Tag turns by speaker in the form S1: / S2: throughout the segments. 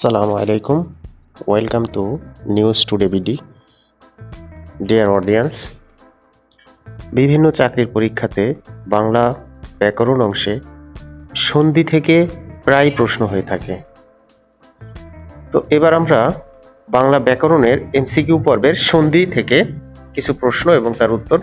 S1: Assalamu alaikum. Welcome to News Today BD. Dear audience বিভিন্ন চাকরির পরীক্ষাতে বাংলা ব্যাকরণ অংশে সন্ধি থেকে প্রায় প্রশ্ন হয়ে থাকে তো এবার আমরা বাংলা ব্যাকরণের এমসিকিউ পর্বের সন্ধি থেকে কিছু প্রশ্ন এবং তার উত্তর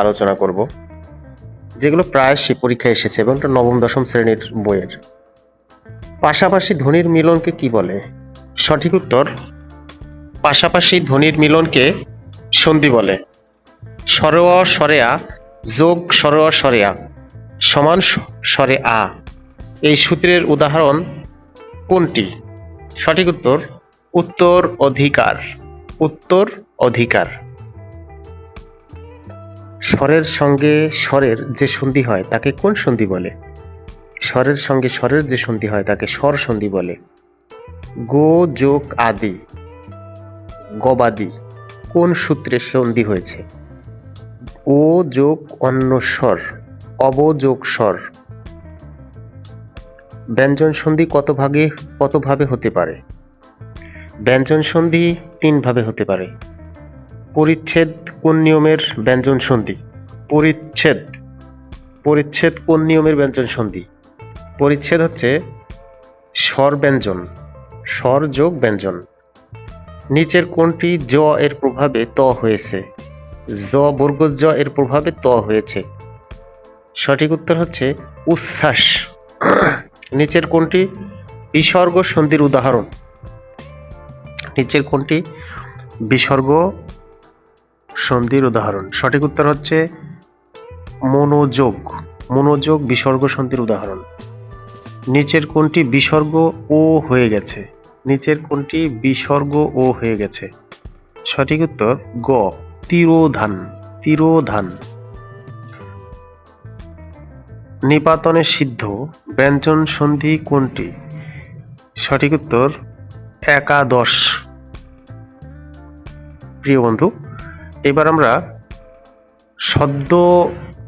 S1: আলোচনা করব, যেগুলো প্রায় সে পরীক্ষায় এসেছে এবং এটা নবম, দশম শ্রেণির বইয়ের পাশাপাশি ধ্বনির মিলনকে কি বলে? সঠিক উত্তর, পাশাপাশি ধ্বনির মিলনকে সন্ধি বলে। সরেয়া সরেয়া, যোগ সরেয়া সরেয়া, সমান স- স্বরে আ। এই সূত্রের উদাহরণ কোনটি? সঠিক উত্তর উত্তর অধিকার উত্তর অধিকার। স্বরের সঙ্গে স্বরের যে সন্ধি হয়, তাকে কোন সন্ধি বলে? স্বরের সঙ্গে স্বরের যে সন্ধি হয় তাকে স্বর সন্ধি বলে। গো, যোগ, আদি। গবাদি। কোন সূত্রে সন্ধি হয়েছে? ও, যোগ, অন্য স্বর। অব, যোগ, স্বর। ব্যঞ্জন সন্ধি কত ভাগে, কত ভাবে হতে পারে? ব্যঞ্জন সন্ধি তিন ভাবে হতে পারে। পরিচ্ছেদ কোন নিয়মের ব্যঞ্জন সন্ধি? পরিচ্ছেদ। পরিচ্ছেদ কোন নিয়মের ব্যঞ্জন সন্ধি? পরিচ্ছেদ হচ্ছে স্বর ব্যঞ্জন স্বর যোগ ব্যঞ্জন নিচের কোনটি জ এর প্রভাবে ত হয়েছে। জ বর্গ জ এর প্রভাবে ত হয়েছে। সঠিক উত্তর হচ্ছে উচ্ছ্বাস। নিচের কোনটি বিসর্গ সন্ধির উদাহরণ। নিচের কোনটি বিসর্গ সন্ধির উদাহরণ। সঠিক উত্তর হচ্ছে মনোযোগ। মনোযোগ বিসর্গ সন্ধির উদাহরণ। নিচের কোনটি বিসর্গ ও হয়ে গেছে। নিচের কোনটি বিসর্গ ও হয়ে গেছে। সঠিক উত্তর, গ, তিরোধান তিরোধান। নিপাতনে সিদ্ধ, ব্যঞ্জন সন্ধি কোনটি সঠিক উত্তর, একাদশ। প্রিয় বন্ধু, এবার আমরা শব্দ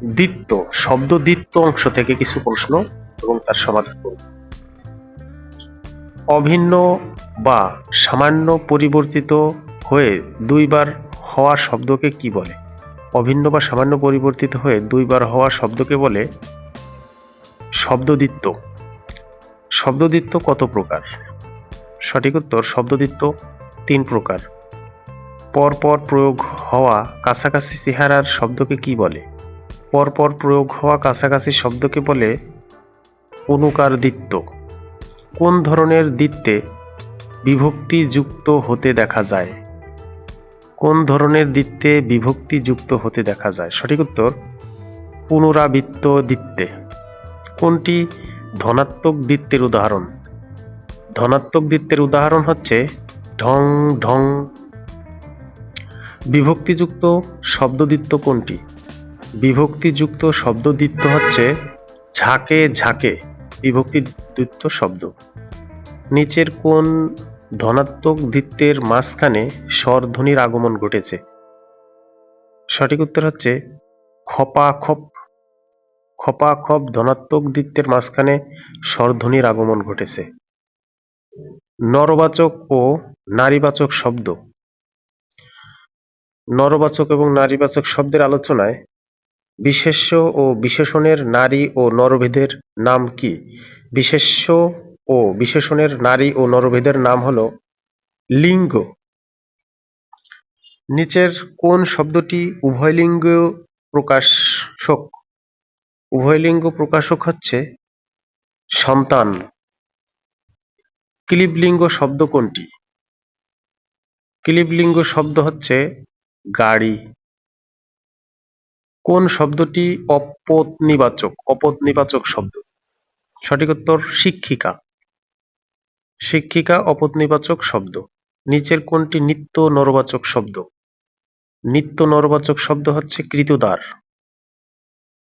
S1: দ্বিত্ব শব্দ দ্বিত্ব অংশ থেকে কিছু প্রশ্ন এবং তার সমাধান করব অভিন্ন বা সামান্য পরিবর্তিত হয়ে দুইবার হওয়া শব্দকে কি বলে? অভিন্ন বা সামান্য পরিবর্তিত হয়ে দুইবার হওয়া শব্দকে বলে শব্দদ্বিত্ব। শব্দদ্বিত্ব কত প্রকার? সঠিক উত্তর, শব্দদ্বিত্ব তিন প্রকার। পরপর প্রয়োগ হওয়া কাছাকাছি চেহারার শব্দকে কি বলে? পরপর প্রয়োগ হওয়া কাছাকাছি শব্দকে বলে অনুকার দ্বিত্ব কোন ধরনের দ্বিত্বে বিভক্তি যুক্ত হতে দেখা যায়? কোন ধরনের দ্বিত্বে বিভক্তি যুক্ত হতে দেখা যায়? সঠিক উত্তর, পুনরাবৃত্ত দ্বিত্বে কোনটি ধনাত্মক দ্বিত্বের উদাহরণ? ধনাত্মক দ্বিত্বের উদাহরণ হচ্ছে ঢং ঢং। বিভক্তিযুক্ত শব্দদ্বিত্ব কোনটি? বিভক্তিযুক্ত শব্দদ্বিত্ব হচ্ছে ঝাঁকে ঝাঁকে। বিভক্তিযুক্ত শব্দ। নিচের কোন ধনাত্মক দ্বিত্বের মাঝখানে স্বরধ্বনির আগমন ঘটেছে। সঠিক উত্তর হচ্ছে খপা খপ খপা খপ ধনাত্মক দ্বিত্বের মাঝখানে স্বরধ্বনির আগমন ঘটেছে। নরবাচক ও নারীবাচক শব্দ। নরবাচক এবং নারীবাচক শব্দের আলোচনায় বিশেষ্য ও বিশেষণের নারী ও নরভেদের নাম কি? বিশেষ্য ও বিশেষণের নারী ও নরভেদের নাম হলো লিঙ্গ। নিচের কোন শব্দটি উভয়লিঙ্গ প্রকাশক? উভয়লিঙ্গ প্রকাশক হচ্ছে সন্তান। ক্লিবলিঙ্গ শব্দ কোনটি? ক্লিবলিঙ্গ শব্দ হচ্ছে গাড়ি। কোন শব্দটি অপথনিবাচক অপথনিবাচক শব্দ। সঠিক উত্তর, শিক্ষিকা। শিক্ষিকা অপথনিবাচক শব্দ। নিচের কোনটি নিত্য নরবাচক শব্দ? নিত্য নরবাচক শব্দ হচ্ছে কৃতদার।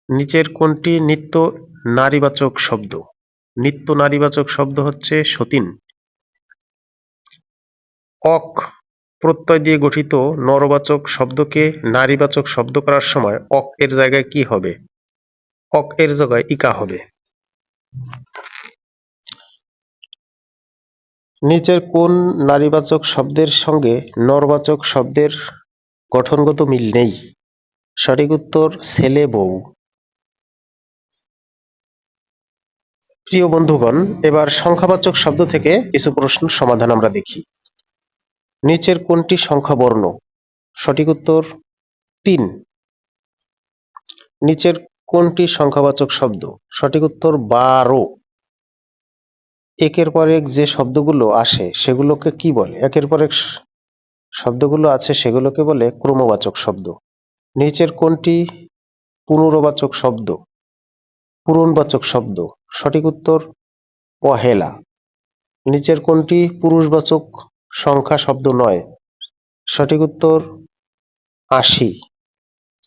S1: নিচের কোনটি নিত্য নারীবাচক শব্দ? নিত্য নারীবাচক শব্দ হচ্ছে সতীন। অক প্রত্যয় দিয়ে গঠিত নরবাচক শব্দকে নারীবাচক শব্দ করার সময় অক এর জায়গায় কি হবে? অক এর জায়গায় ইকা হবে। নিচের কোন নারীবাচক শব্দের সঙ্গে নরবাচক শব্দের গঠনগত মিল নেই? সঠিক উত্তর, ছেলে বউ। প্রিয় বন্ধুগণ, এবার সংখ্যাবাচক শব্দ থেকে কিছু প্রশ্ন সমাধান আমরা দেখি। নিচের কোনটি সংখ্যা বর্ণ সঠিক উত্তর তিন। নিচের কোনটি সংখ্যাবাচক শব্দ? সঠিক উত্তর বারো। একের পর এক যে শব্দগুলো আসে, সেগুলোকে কি বলে? একের পর এক শব্দগুলো আছে, সেগুলোকে বলে ক্রমবাচক শব্দ। নিচের কোনটি পুনরবাচক শব্দ? পূরণবাচক শব্দ। সঠিক উত্তর পহেলা। নিচের কোনটি পুরুষবাচক সংখ্যা শব্দ নয়। সঠিক উত্তর আশি।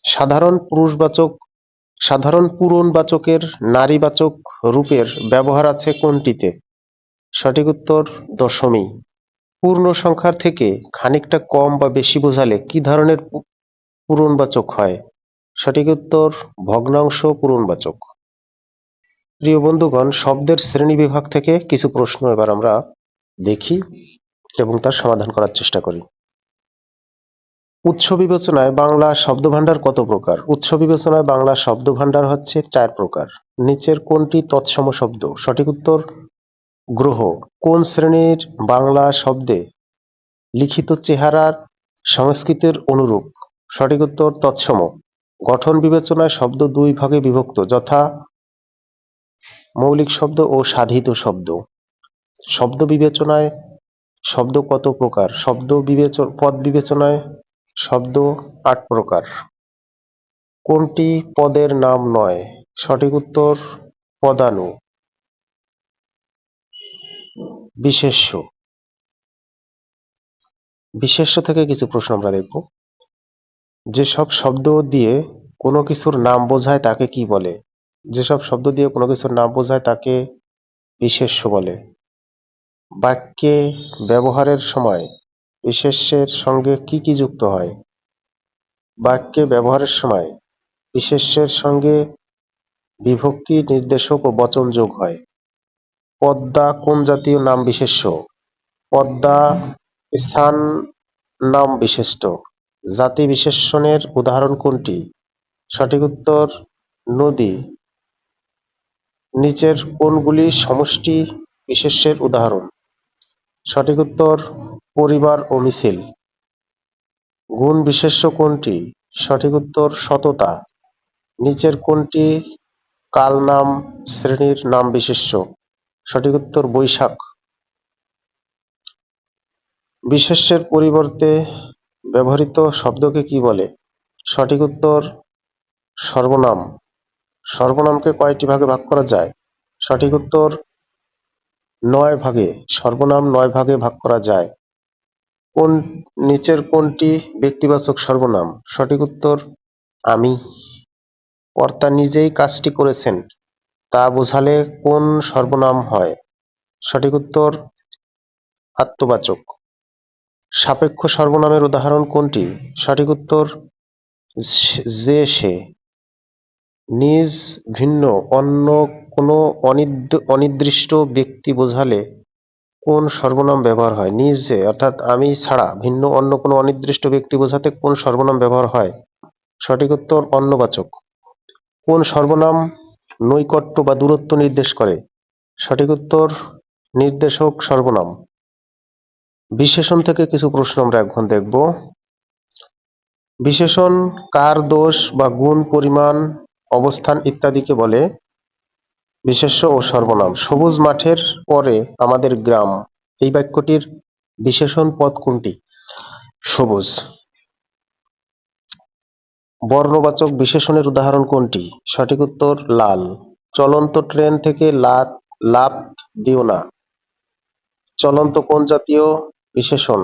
S1: সাধারণ পুরুষবাচক, সাধারণ পূরণবাচকের নারীবাচক রূপের ব্যবহার আছে কোনটিতে? সঠিক উত্তর দশমী। পূর্ণ সংখ্যার থেকে খানিকটা কম বা বেশি বোঝালে কি ধরনের পূরণবাচক হয়? সঠিক উত্তর ভগ্নাংশ পূরণবাচক প্রিয় বন্ধুগণ, শব্দের শ্রেণি বিভাগ থেকে কিছু প্রশ্ন এবার আমরা দেখি। এবং তার সমাধান করার চেষ্টা করি। উৎস বিবেচনায় বাংলা শব্দভাণ্ডার কত প্রকার? উৎস বিবেচনায় বাংলা শব্দভাণ্ডার হচ্ছে চার প্রকার। নিচের কোনটি তৎসম শব্দ? সঠিক উত্তর? গ্রহ। কোন শ্রেণির বাংলা শব্দে লিখিত চেহারার সংস্কৃতের অনুরূপ? সঠিক উত্তর, তৎসম। গঠন বিবেচনায় শব্দ দুই ভাগে বিভক্ত, যথা মৌলিক শব্দ ও সাধিত শব্দ। শব্দ বিবেচনায় শব্দ কত প্রকার? শব্দ বিবেচন পদ বিবেচনায় শব্দ আট প্রকার। কোনটি পদের নাম নয়? সঠিক উত্তর পদানু বিশেষ্য। বিশেষ্য থেকে কিছু প্রশ্ন আমরা দেখব। যেসব শব্দ দিয়ে কোনো কিছুর নাম বোঝায় তাকে কি বলে? যেসব শব্দ দিয়ে কোনো কিছুর নাম বোঝায় তাকে বিশেষ্য বলে। বাক্যে ব্যবহারের সময় বিশেষ্যের সঙ্গে কি কি যুক্ত হয়? বাক্যে ব্যবহারের সময় বিশেষ্যের সঙ্গে বিভক্তি, নির্দেশক ও বচন যোগ হয়। পদ্মা কোন জাতীয় নাম বিশেষ্য? পদ্মা স্থান নাম বিশিষ্ট জাতি বিশেষণের উদাহরণ কোনটি? সঠিক উত্তর, নদী। নিচের কোনগুলি সমষ্টি বিশেষ্যের উদাহরণ? সঠিক উত্তর, পরিবার ও মিছিল। গুণ বিশেষ্য কোনটি? সঠিক উত্তর, সততা। নিচের কোনটি? কাল নাম, শ্রেণির নাম বিশেষ্য। সঠিক উত্তর, বৈশাখ। বিশেষ্যের পরিবর্তে ব্যবহৃত শব্দকে কি বলে? সঠিক উত্তর, সর্বনাম। সর্বনামকে কয়টি ভাগে ভাগ করা যায়? সঠিক উত্তর নয় ভাগে, সর্বনাম নয় ভাগে ভাগ করা যায়। কোন, নিচের কোনটি ব্যক্তিবাচক সর্বনাম? সঠিক উত্তর, আমি। কর্তা নিজেই কাজটি করেছেন, তা বোঝালে কোন সর্বনাম হয়? সঠিক উত্তর, আত্মবাচক। সাপেক্ষ সর্বনামের উদাহরণ কোনটি? সঠিক উত্তর, যে সে। নিজ ভিন্ন, অন্য কোনো অনির্দ- অনির্দিষ্ট ব্যক্তি বোঝালে কোন সর্বনাম ব্যবহার হয়? নিজে অর্থাৎ আমি ছাড়া, ভিন্ন অন্য কোনো অনির্দিষ্ট ব্যক্তি বোঝাতে কোন সর্বনাম ব্যবহার হয়? সঠিক উত্তর অন্নবাচক। কোন সর্বনাম নৈকট্য বা দূরত্ব নির্দেশ করে? সঠিক উত্তর নির্দেশক সর্বনাম। বিশেষণ থেকে কিছু প্রশ্ন আমরা এখন দেখব। বিশেষণ, কার দোষ বা গুণ, পরিমাণ, অবস্থান ইত্যাদিকে বলে বিশেষ্য ও সর্বনাম। সবুজ মাঠের পরে আমাদের গ্রাম। এই বাক্যটির বিশেষণ পদ কোনটি? সবুজ। বর্ণবাচক বিশেষণের উদাহরণ কোনটি? সঠিক উত্তর, লাল। চলন্ত ট্রেন থেকে লাফ দিও না। চলন্ত কোন জাতীয় বিশেষণ।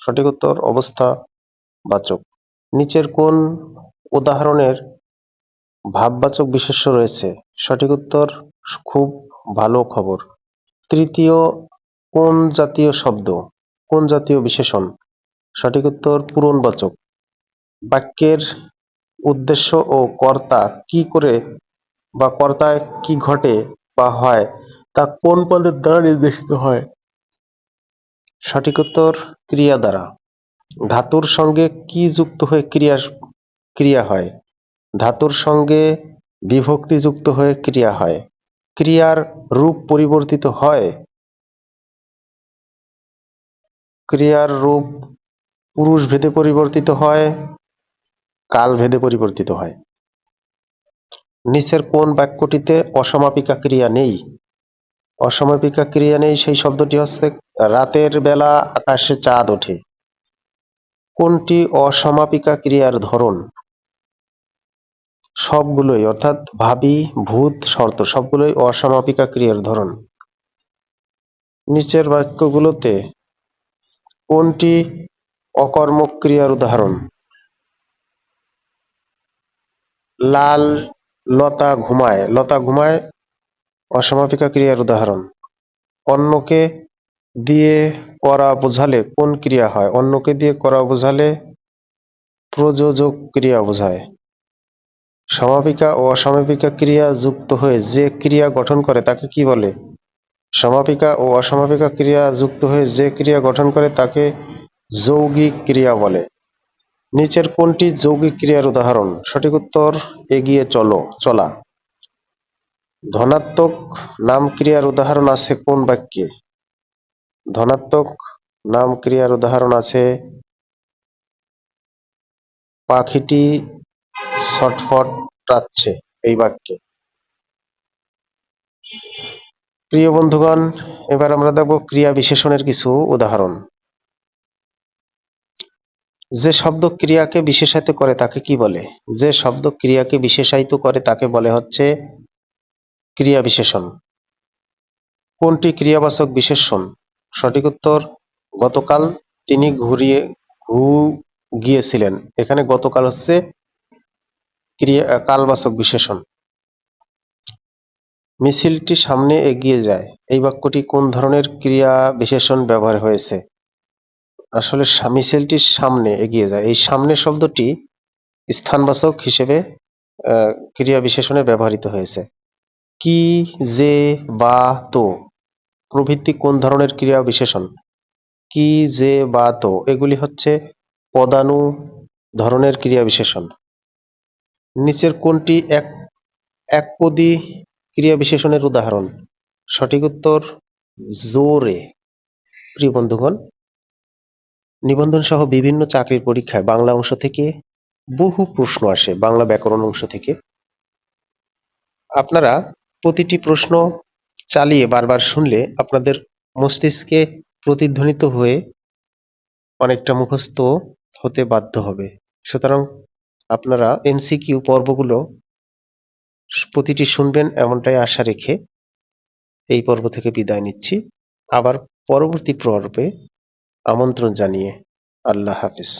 S1: সঠিক উত্তর অবস্থা বাচক নিচের কোন উদাহরণের ভাববাচক বিশেষ্য রয়েছে। সঠিক উত্তর, খুব ভালো খবর। তৃতীয়, কোন জাতীয় শব্দ? কোন জাতীয় বিশেষণ? সঠিক উত্তর, পূরণবাচক। বাক্যের উদ্দেশ্য ও কর্তা কি করে বা কর্তায় কি ঘটে বা হয়, তা কোন পদের দ্বারা নির্দেশিত হয়? সঠিক উত্তর, ক্রিয়া দ্বারা। ধাতুর সঙ্গে কি যুক্ত হয়ে ক্রিয়া ক্রিয়া হয়? ধাতুর সঙ্গে বিভক্তি যুক্ত হয়ে ক্রিয়া হয়। ক্রিয়ার রূপ পরিবর্তিত হয়। ক্রিয়ার রূপ পুরুষ ভেদে পরিবর্তিত হয়, কাল ভেদে পরিবর্তিত হয়। নিচের কোন বাক্যটিতে অসমাপিকা ক্রিয়া নেই? অসমাপিকা ক্রিয়া নেই সেই শব্দটি হচ্ছে রাতের বেলা আকাশে চাঁদ ওঠে। কোনটি অসমাপিকা ক্রিয়ার ধরন? সবগুলোই, অর্থাৎ ভাবি, ভূত, শর্ত, সবগুলোই অসমাপিকা ক্রিয়ার ধরন। নিচের বাক্যগুলোতে কোনটি অকর্মক ক্রিয়ার উদাহরণ? লাল লতা ঘুমায়। লতা ঘুমায় অসমাপিকা ক্রিয়ার উদাহরণ। অন্যকে দিয়ে করা বোঝালে কোন ক্রিয়া হয়? অন্যকে দিয়ে করা বোঝালে প্রযোজক ক্রিয়া বোঝায়। সমাপিকা ও অসমাপিকা ক্রিয়া যুক্ত হয়ে যে ক্রিয়া গঠন করে তাকে কি বলে? সমাপিকা ও অসমাপিকা ক্রিয়া যুক্ত হয়ে যে ক্রিয়া গঠন করে তাকে যৌগিক ক্রিয়া বলে। নিচের কোনটি যৌগিক ক্রিয়ার উদাহরণ? সঠিক উত্তর, এগিয়ে চলো, চলা। ধনাত্মক নাম ক্রিয়ার উদাহরণ আছে কোন বাক্যে? ধনাত্মক নাম ক্রিয়ার উদাহরণ আছে পাখিটি ছটফটাচ্ছে এই বাক্যে। প্রিয় বন্ধুগণ, এবার আমরা দেখব ক্রিয়া বিশেষণের কিছু উদাহরণ। যে শব্দ ক্রিয়াকে বিশেষায়িত করে তাকে কি বলে? যে শব্দ ক্রিয়াকে বিশেষায়িত করে তাকে বলে হচ্ছে ক্রিয়া বিশেষণ। কোনটি ক্রিয়াবাচক বিশেষণ? সঠিক উত্তর, গতকাল তিনি ঘুরিয়ে গিয়েছিলেন। এখানে গতকাল হচ্ছে ক্রিয়া কালবাচক বিশেষণ। মিছিলটি সামনে এগিয়ে যায়। এই বাক্যটি কোন ধরনের ক্রিয়া বিশেষণ ব্যবহার হয়েছে? আসলে মিছিলটির সামনে এগিয়ে যায়। এই সামনে শব্দটি স্থানবাচক হিসেবে ক্রিয়া বিশেষণে ব্যবহৃত হয়েছে। কি, যে, বা, তো প্রভৃতি কোন ধরনের ক্রিয়া বিশেষণ? কি, যে, বা, তো এগুলি হচ্ছে পদানু ধরনের ক্রিয়া বিশেষণ। নিচের কোনটি এক, একপদী ক্রিয়া বিশেষণের উদাহরণ। সঠিক উত্তর, জোরে। প্রিয় বন্ধুগণ নিবন্ধন সহ বিভিন্ন চাকরির পরীক্ষায় বাংলা অংশ থেকে বহু প্রশ্ন আসে, বাংলা ব্যাকরণ অংশ থেকে। আপনারা প্রতিটি প্রশ্ন চালিয়ে বারবার শুনলে আপনাদের মস্তিষ্কে প্রতিধ্বনিত হয়ে অনেকটা মুখস্থ হতে বাধ্য হবে। সুতরাং আপনারা এমসিকিউ পর্বগুলো প্রতিটি শুনবেন এমনটাই আশা রেখে এই পর্ব থেকে বিদায় নিচ্ছি। আবার পরবর্তী পর্বে আমন্ত্রণ জানিয়ে আল্লাহ হাফিজ।